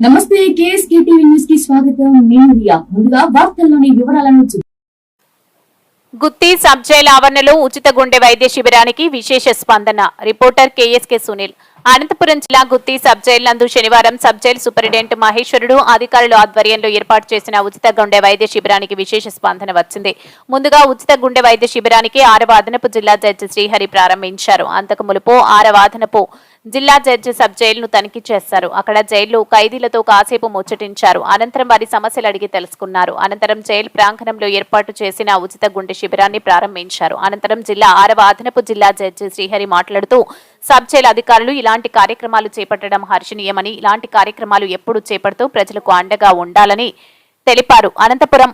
నమస్తే KSK TV న్యూస్కి స్వాగతం. నేను రియా. ముందుగా వార్తల్లోని వివరాలను చూ- గుత్తి సబ్ ఆవరణలో ఉచిత గుండె వైద్య శిబిరానికి విశేష స్పందన. Reporter KSK Sunil. అనంతపురం జిల్లా గుత్తి సబ్జైల్ నందు శనివారం సబ్ జైలు సూపరింటెండెంట్ మహేశ్వరుడు అధికారుల ఆధ్వర్యంలో ఏర్పాటు చేసిన ఉచిత గుండె వైద్య శిబిరానికి విశేష స్పందన వచ్చింది. ముందుగా ఉచిత గుండె వైద్య శిబిరానికి ఆరవ అదనపు జిల్లా జడ్జి శ్రీహరి ప్రారంభించారు. అంతకు ములుపు ఆరవ అదనపు జిల్లా జడ్జి సబ్ జైలును తనిఖీ చేశారు అక్కడ జైలు ఖైదీలతో కాసేపు ముచ్చటించారు. అనంతరం వారి సమస్యలు అడిగి తెలుసుకున్నారు. అనంతరం జైలు ప్రాంగణంలో ఏర్పాటు చేసిన ఉచిత గుండె శిబిరాన్ని ప్రారంభించారు. అనంతరం జిల్లా ఆరవ అదనపు జిల్లా జడ్జి శ్రీహరి మాట్లాడుతూ సబ్ జైలు అధికారులు ఇలాంటి కార్యక్రమాలు చేపట్టడం హర్షణీయమని ఇలాంటి కార్యక్రమాలు ఎప్పుడు చేపడుతూ ప్రజలకు అండగా ఉండాలని తెలిపారు. అనంతపురం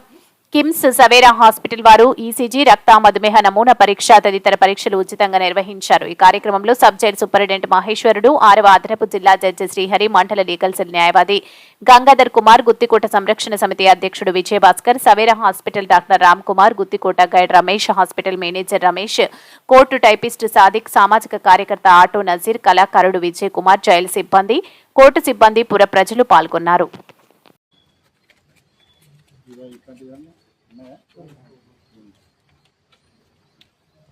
కిమ్స్ సవేరా హాస్పిటల్ వారు ఈసీజీ రక్త మధుమేహ నమూనా పరీక్ష తదితర పరీక్షలు ఉచితంగా నిర్వహించారు. ఈ కార్యక్రమంలో సబ్ జైల్ సూపరింటెండెంట్ మహేశ్వరుడు ఆరవ అదనపు జిల్లా జడ్జి శ్రీహరి మండల లీగల్ సెల్ న్యాయవాది గంగాధర్ కుమార్ గుత్తికోట సంరక్షణ సమితి అధ్యక్షుడు Vijayabhaskar Savera hospital doctor Ram Kumar Guttikota guide Ramesh hospital manager Ramesh court typist Sadiq సామాజిక కార్యకర్త ఆటో నజీర్ కళాకారుడు విజయ్ కుమార్ జైలు సిబ్బంది కోర్టు సిబ్బంది పుర ప్రజలు పాల్గొన్నారు.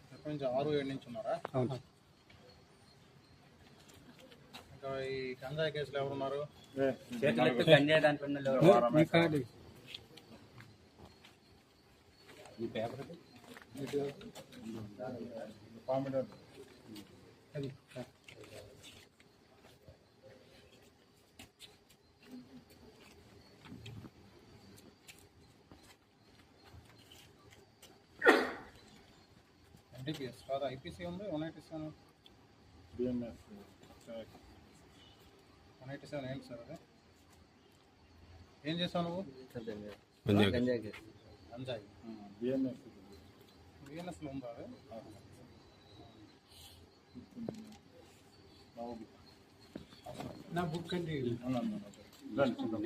ఎప్పటి నుంచి ఆరు ఏడు నుంచి ఉన్నారా? ఇంకా ఈ గంజాయి కేసులు ఎవరున్నారు? చేతులెత్తి గంజాయి దాంట్లో ఎన్డీపీఎస్ కాదు? ఐపీసీ ఉంది? One eighty seven one eighty seven ఏంటి సార్ అది? ఏం చేసావు నువ్వు? గంజాయి. గంజాయి. బిఎన్ఎస్లో ఉందా అది?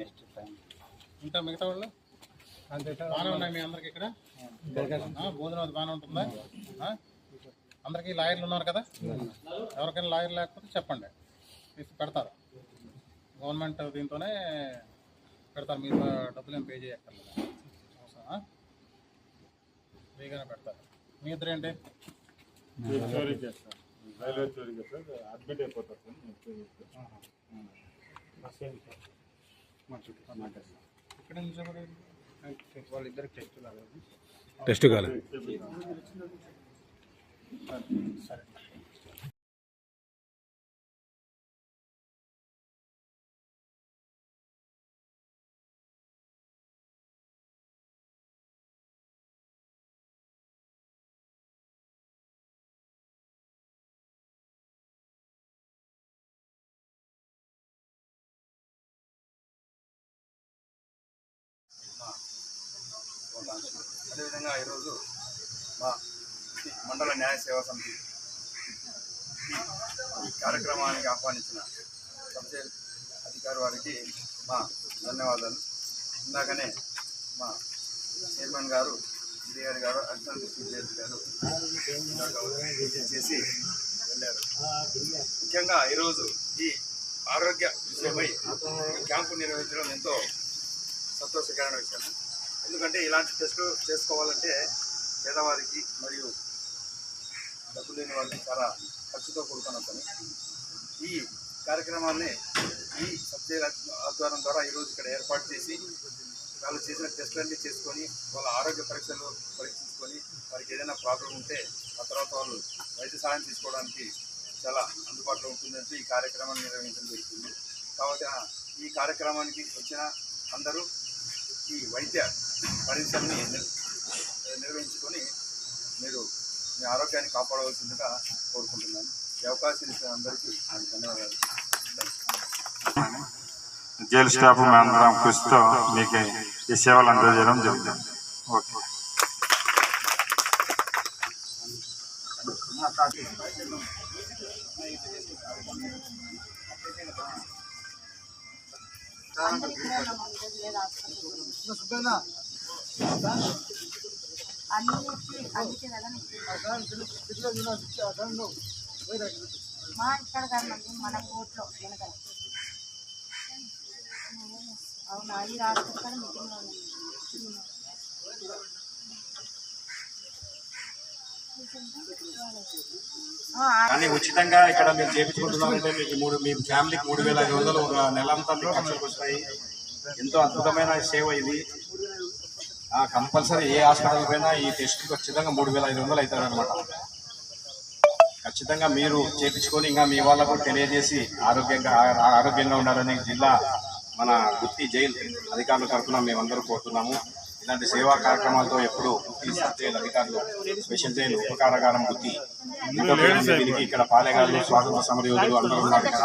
Next time. ఇంకా మిగతా వాళ్ళు? బాగానే ఉన్నాయి మీ అందరికి ఇక్కడ? భోజనం అది బాగానే ఉంటుందా? అందరికీ లాయర్లు ఉన్నారు కదా? ఎవరికైనా లాయర్ లేకపోతే చెప్పండి. తీసి పెడతారు. గవర్నమెంట్ దీంతోనే పెడతారు. మీరు డబ్బులు ఏం పే చేయక్కర్లేదు. అవసరమా? ఫ్రీగానే పెడతారు. మీ ఇద్దరు ఏంటి? రైల్వే చోరీ చేస్తాం అడ్మిట్ అయిపోతారు. టెస్ట్ కాలేదు. టెస్ట్ కాలేదు సరే అదేవిధంగా ఈరోజు మా ఈ మండల న్యాయ సేవా సమితి ఈ కార్యక్రమానికి ఆహ్వానించిన సబ్జెక్ట్ అధికారి వారికి మా ధన్యవాదాలు. ఇందాకనే మా చైర్మన్ గారు డిఆర్ గారు అడిషనల్ డిస్ట్రిక్ట్ గారు చేసి వెళ్ళారు. ముఖ్యంగా ఈరోజు ఈ ఆరోగ్య విషయమై క్యాంపు నిర్వహించడం ఎంతో సంతోషకరమైన విషయం. ఎందుకంటే ఇలాంటి టెస్టులు చేసుకోవాలంటే పేదవారికి మరియు డబ్బు లేని వాళ్ళకి చాలా ఖర్చుతో కూడుకున్న పని ఈ కార్యక్రమాన్ని ఈ సబ్జెక్ట్ ఆధ్వర్యం ద్వారా ఈరోజు ఇక్కడ ఏర్పాటు చేసి వాళ్ళు చేసిన టెస్టులన్నీ చేసుకొని వాళ్ళ ఆరోగ్య పరీక్షలు పరీక్షించుకొని వారికి ఏదైనా ప్రాబ్లం ఉంటే ఆ తర్వాత వాళ్ళు వైద్య సహాయం తీసుకోవడానికి చాలా అందుబాటులో ఉంటుందంటే ఈ కార్యక్రమాన్ని నిర్వహించడం జరుగుతుంది. కాబట్టి ఈ కార్యక్రమానికి వచ్చిన అందరూ ఈ వైద్య పరీక్షల్ని నిర్వహించుకొని మీరు మీ ఆరోగ్యాన్ని కాపాడవలసిందిగా కోరుకుంటున్నాను. ఈ అవకాశం ఇచ్చిన అందరికీ నాకు ధన్యవాదాలు. జైలు స్టాఫ్ మేమందరం కృషితో మీకు ఈ సేవలు అందజేయడం జరుగుతుంది ఓకే. మా ఇక్కడ కాదండి మన కోర్టులో వెనక అవునా? ఈ రాత్రి కూడా మీటింగ్లో కానీ ఉచితంగా ఇక్కడ మీరు చేపించుకుంటున్నారంటే మీకు మూడు మీ ఫ్యామిలీకి మూడు వేల ఐదు వందలు ఒక నెల అంతా మీకు ఖర్చులకు వస్తాయి. ఎంతో అద్భుతమైన సేవ ఇది. కంపల్సరీ ఏ హాస్పిటల్ పోయినా ఈ టెస్ట్ ఖచ్చితంగా మూడు వేల ఐదు వందలు అవుతుంది అనమాట ఖచ్చితంగా మీరు చేయించుకొని ఇంకా మీ వాళ్ళకు తెలియజేసి ఆరోగ్యంగా ఆ- ఆరోగ్యంగా ఉండాలని జిల్లా మన గుత్తి జైల్ అధికారుల తరఫున మేమందరూ కోరుతున్నాము. ఇలాంటి సేవా కార్యక్రమాలతో ఎప్పుడు గుత్తి జైల్ అధికారులు స్పెషల్ జైలు ఉపకారగారం గుత్తి దీనికి ఇక్కడ పాలెగాళ్ళు స్వాతంత్ర సమరయోధులు అందరూ ఉన్నారు ఇక్కడ.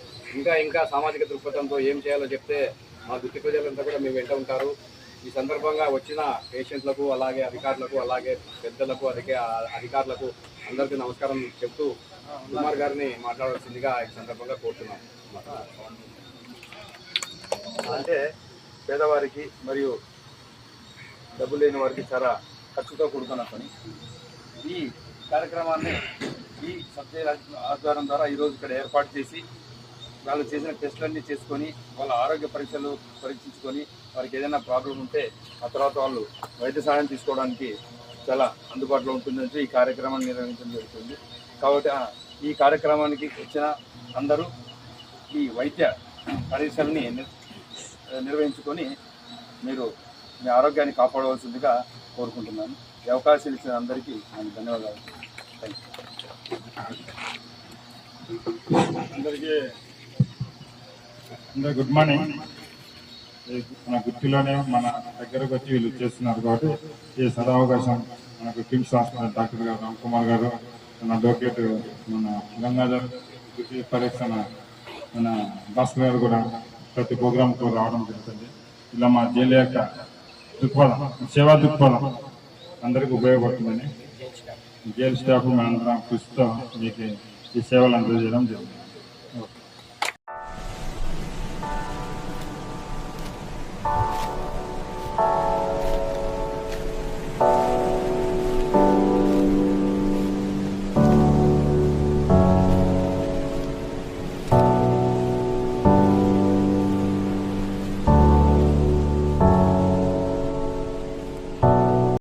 ఇంకా ఇంకా సామాజిక దృక్పథంతో ఏం చేయాలో చెప్తే మా గుత్తి ప్రజలంతా కూడా మేము వెంట ఉంటారు. ఈ సందర్భంగా వచ్చిన పేషెంట్లకు అలాగే అధికారులకు అలాగే పెద్దలకు అధిక అధికారులకు అందరికీ నమస్కారం చెప్తూ కుమార్ గారిని మాట్లాడాల్సిందిగా ఈ సందర్భంగా కోరుతున్నాం. అంటే పేదవారికి మరియు డబ్బు లేని వారికి చాలా ఖర్చుతో కూడుకున్న పని. ఈ కార్యక్రమాన్ని ఈ సబ్జెక్ట్ ఆధ్వర్యం ద్వారా ఈరోజు ఇక్కడ ఏర్పాటు చేసి వాళ్ళు చేసిన టెస్టులన్నీ చేసుకొని వాళ్ళ ఆరోగ్య పరీక్షలు పరీక్షించుకొని వారికి ఏదైనా ప్రాబ్లం ఉంటే ఆ తర్వాత వాళ్ళు వైద్య సహాయం తీసుకోవడానికి చాలా అందుబాటులో ఉంటుందని ఈ కార్యక్రమాన్ని నిర్వహించడం జరుగుతుంది. కాబట్టి ఈ కార్యక్రమానికి వచ్చిన అందరూ ఈ వైద్య పరీక్షల్ని నిర్వహించుకొని మీరు మీ ఆరోగ్యాన్ని కాపాడవలసిందిగా కోరుకుంటున్నాను. ఈ అవకాశం ఇచ్చిన అందరికీ నేను ధన్యవాదాలు. థ్యాంక్ యూ అందరికీ అందరూ గుడ్ మార్నింగ్. మన గుర్తిలోనే మన దగ్గరకు వచ్చి వీళ్ళు చేస్తున్నారు కాబట్టి ఈ సదావకాశం మనకు కిమ్స్ హాస్పిటల్ డాక్టర్ గారు రామ్ కుమార్ గారు మన అడ్వకేట్ మన గంగాధర్ గుర్తి పరీక్షణ మన భాస్కర్ గారు కూడా ప్రతి ప్రోగ్రాంకు రావడం జరుగుతుంది. ఇలా మా జైలు యొక్క దృక్పథం సేవా దృక్పథం అందరికీ ఉపయోగపడుతుందని జైలు స్టాఫ్ మనందరం కృషితో మీకు ఈ సేవలు అందజేయడం జరుగుతుంది.